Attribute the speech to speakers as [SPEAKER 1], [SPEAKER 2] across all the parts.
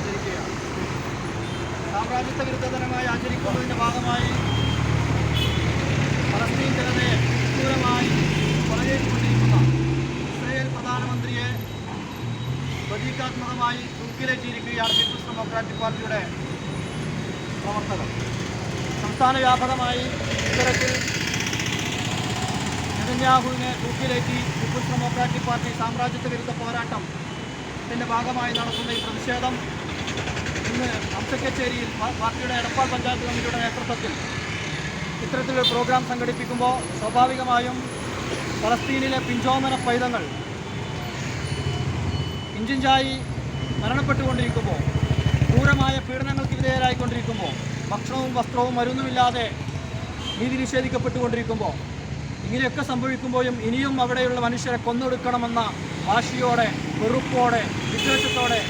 [SPEAKER 1] ആചരിക്കുകയാണ്. സാമ്രാജ്യത്വ വിരുദ്ധ ദിനമായി ആചരിക്കുന്നതിന്റെ ഭാഗമായി പലസ്തീൻ ജനതയെ ക്രൂരമായി കൊലചെയ്തുകൊണ്ടിരിക്കുന്ന ഇസ്രയേൽ പ്രധാനമന്ത്രിയെ പ്രതീകാത്മകമായി തൂക്കിലേറ്റിയിരിക്കുകയാണ് പീപ്പിൾസ് ഡെമോക്രാറ്റിക് പാർട്ടിയുടെ പ്രവർത്തകർ. സംസ്ഥാന വ്യാപകമായി ഇത്തരത്തിൽ നെതന്യാഹുവിനെ തൂക്കിലേറ്റി പീപ്പിൾസ് ഡെമോക്രാറ്റിക് പാർട്ടി സാമ്രാജ്യത്വ വിരുദ്ധ പോരാട്ടം ഇതിന്റെ ഭാഗമായി നടത്തുന്ന ഈ പ്രതിഷേധം ഇന്ന് അംസക്കച്ചേരിയിൽ പാ- പാർട്ടിയുടെ എടപ്പാൾ പഞ്ചായത്ത് കമ്മിറ്റിയുടെ നേതൃത്വത്തിൽ ഇത്തരത്തിലൊരു പ്രോഗ്രാം സംഘടിപ്പിക്കുമ്പോൾ സ്വാഭാവികമായും ഫലസ്തീനിലെ പിഞ്ചോമന പൈതങ്ങൾ ഇഞ്ചിഞ്ചായി മരണപ്പെട്ടുകൊണ്ടിരിക്കുമ്പോൾ ക്രൂരമായ പീഡനങ്ങൾക്ക് വിധേയരായിക്കൊണ്ടിരിക്കുമ്പോൾ ഭക്ഷണവും വസ്ത്രവും മരുന്നുമില്ലാതെ നീതി നിഷേധിക്കപ്പെട്ടുകൊണ്ടിരിക്കുമ്പോൾ ഇങ്ങനെയൊക്കെ സംഭവിക്കുമ്പോഴും ഇനിയും അവിടെയുള്ള മനുഷ്യരെ കൊന്നൊടുക്കണമെന്ന വാശിയോടെ വെറുപ്പോടെ വിദ്വേഷത്തോടെ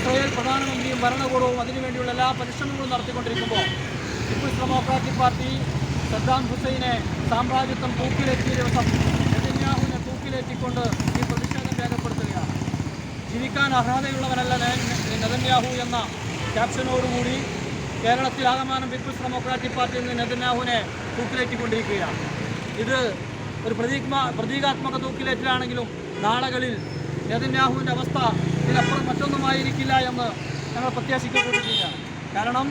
[SPEAKER 1] ഇസ്രായേൽ പ്രധാനമന്ത്രിയും ഭരണകൂടവും അതിനുവേണ്ടിയുള്ള എല്ലാ പരിശ്രമങ്ങളും നടത്തിക്കൊണ്ടിരിക്കുമ്പോൾ പീപ്പിൾസ് ഡെമോക്രാറ്റിക് പാർട്ടി സദ്ദാം ഹുസൈനെ സാമ്രാജ്യത്വം തൂക്കിലെത്തിയ ദിവസം നെതന്യാഹുവിനെ തൂക്കിലേറ്റിക്കൊണ്ട് ഈ പ്രതിഷേധം രേഖപ്പെടുത്തുകയാണ്. ജീവിക്കാൻ അർഹതയുള്ളവനല്ല നെതന്യാഹു എന്ന ക്യാപ്ഷനോടുകൂടി കേരളത്തിൽ ആകമാനം പീപ്പിൾസ് ഡെമോക്രാറ്റിക് പാർട്ടിയിൽ നിന്ന് നെതന്യാഹുവിനെ തൂക്കിലേറ്റിക്കൊണ്ടിരിക്കുകയാണ്. ഇത് ഒരു പ്രതീക്മ പ്രതീകാത്മക തൂക്കിലേറ്റിലാണെങ്കിലും നാളുകളിൽ നെതന്യാഹുവിന്റെ അവസ്ഥ ഇതിനപ്പുറം മറ്റൊന്നുമായിരിക്കില്ല എന്ന് ഞങ്ങൾ പ്രത്യാശിക്കപ്പെട്ടിരിക്കുകയാണ് കാരണം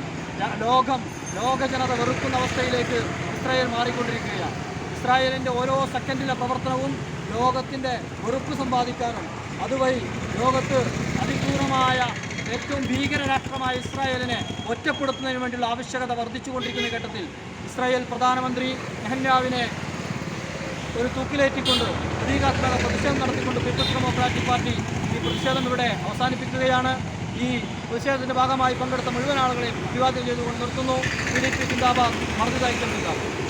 [SPEAKER 1] ലോകം ലോക ജനത വെറുക്കുന്ന അവസ്ഥയിലേക്ക് ഇസ്രായേൽ മാറിക്കൊണ്ടിരിക്കുകയാണ്. ഇസ്രായേലിന്റെ ഓരോ സെക്കൻഡിലെ പ്രവർത്തനവും ലോകത്തിന്റെ വെറുപ്പ് സമ്പാദിക്കാനും അതുവഴി ലോകത്ത് അതിക്രൂരമായ ഏറ്റവും ഭീകര രാഷ്ട്രമായ ഇസ്രായേലിനെ ഒറ്റപ്പെടുത്തുന്നതിന് വേണ്ടിയുള്ള ആവശ്യകത വർദ്ധിച്ചുകൊണ്ടിരിക്കുന്ന ഘട്ടത്തിൽ ഇസ്രായേൽ പ്രധാനമന്ത്രി നെഹന്യാവിനെ ഒരു തൂക്കിലേറ്റിക്കൊണ്ട് പ്രതീകാത്മക പ്രതിഷേധം നടത്തിക്കൊണ്ട് പീപ്പിൾസ് ഡെമോക്രാറ്റിക് പാർട്ടി പ്രതിഷേധം ഇവിടെ അവസാനിപ്പിക്കുകയാണ്. ഈ പ്രതിഷേധത്തിന്റെ ഭാഗമായി പങ്കെടുത്ത മുഴുവൻ ആളുകളെയും അഭിവാദ്യം ചെയ്തുകൊണ്ട് നിർത്തുന്നു. പി ഡി പി മർദ്ദിതായി ചിന്താബാദ്